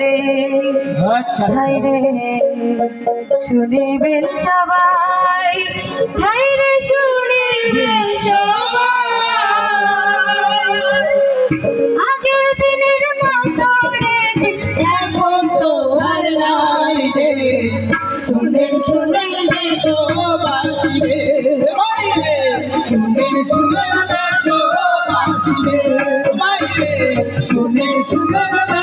রে। আচ্ছা হাই রে শুনিবেন সবাই। হাই রে শুনিবেন সবাই। আগের দিনের মতো রে এখন তো আর নাই রে। শুনেন শুনেন দেশবাসী রে। বাইরে শুনেন শুনেন রে বাইরে শুনেন শুনেন রে শুনেন শুনেন দেশবাসী রে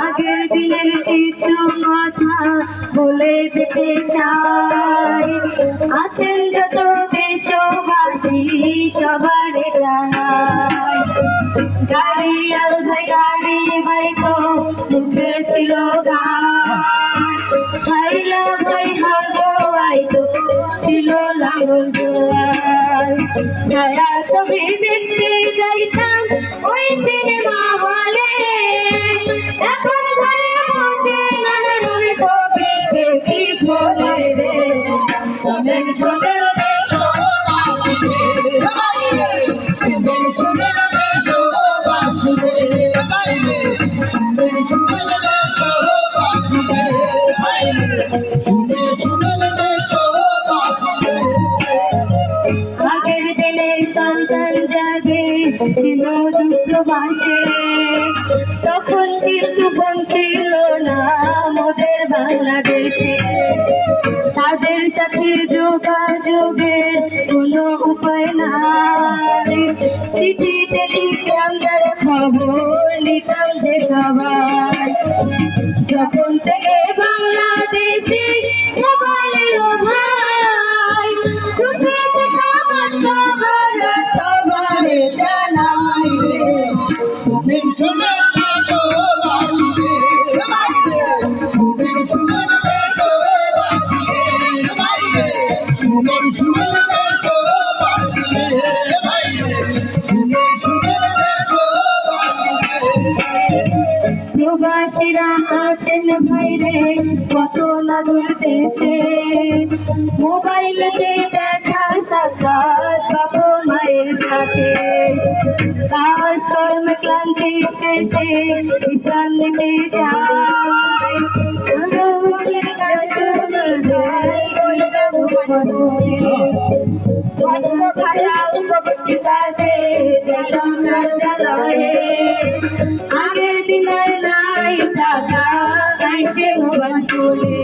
আগের দিনের কিছু কথা বলে যেতে চাই। আছেন যত দেশবাসী সবার জানাই গাড়ি আল ভাই, গাড়ি ভাই তো মুখে ছিল গান। ভাই হাগো আই তো ছিল লাঙ্গল ছায়া ছবি দেখতে যাইতাম ওই সিনেমা হলে। এখন ঘরে বসে নানান ছবি দেখি ফোনে রে শুনেন শুনেন শুনেন শুনেন সন্তান জাগে, ছিল দুঃখবাসে তখন কিন্তু বোন ছিল না মোদের বাংলাদেশে তাদের সাথে যোগাযোগের কোনো উপায় নাই। চিঠি টেলিগ্রাম দ্বারা খবর নিতাম যে সবাই। যখন থেকে বাংলাদেশে মোবাইল এলো প্রবাসীরা আছেন ভাইরে, কত না দূর দেশে মোবাইলেতে দেখা সাক্ষাৎ বাবা মায়ের সাথে। কাজ কর্ম ক্লান্তি শেষে বিশ্রাম নিতে যায়। মোবাইল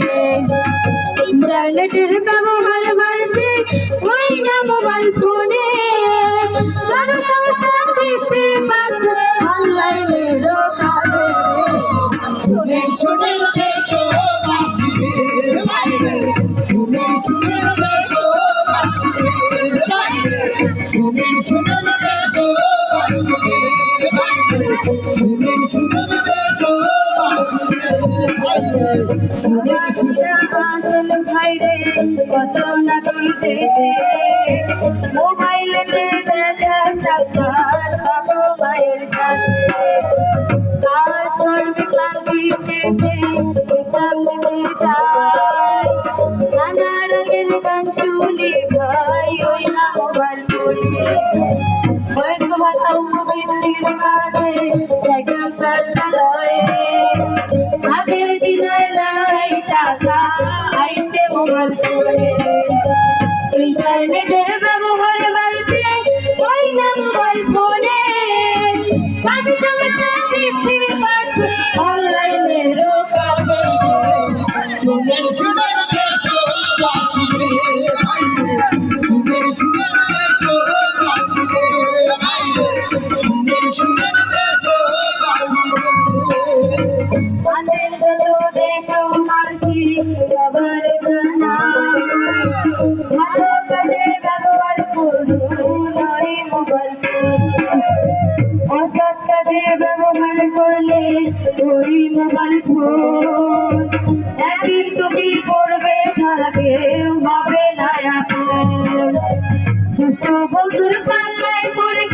ইন্টারনেটের ব্যবহার বাড়ছে ওই না মোবাইল ফোনে জনসংখ্যা বৃদ্ধি পাচ্ছে অনলাইনের কাজে শুনেন শুনেন দেশবাসী রে শুনেন শুনেন আছেন ভাইরে কত না দূর দেশে মোবাইলেতে দেখা সাক্ষাৎ বাবা মায়ের সাথে কাজ করবে ক্লান্তি শেষে বিশ্রাম নিতে যায় নানা আগের দিনের ওই অসৎ কাজে ব্যবহার করলে ওই মোবাইল ফোন। একদিন তুমি পড়বে ছাড়া কেউ হবে না আপন দুষ্ট বন্ধুর পাল্লায় পড়ে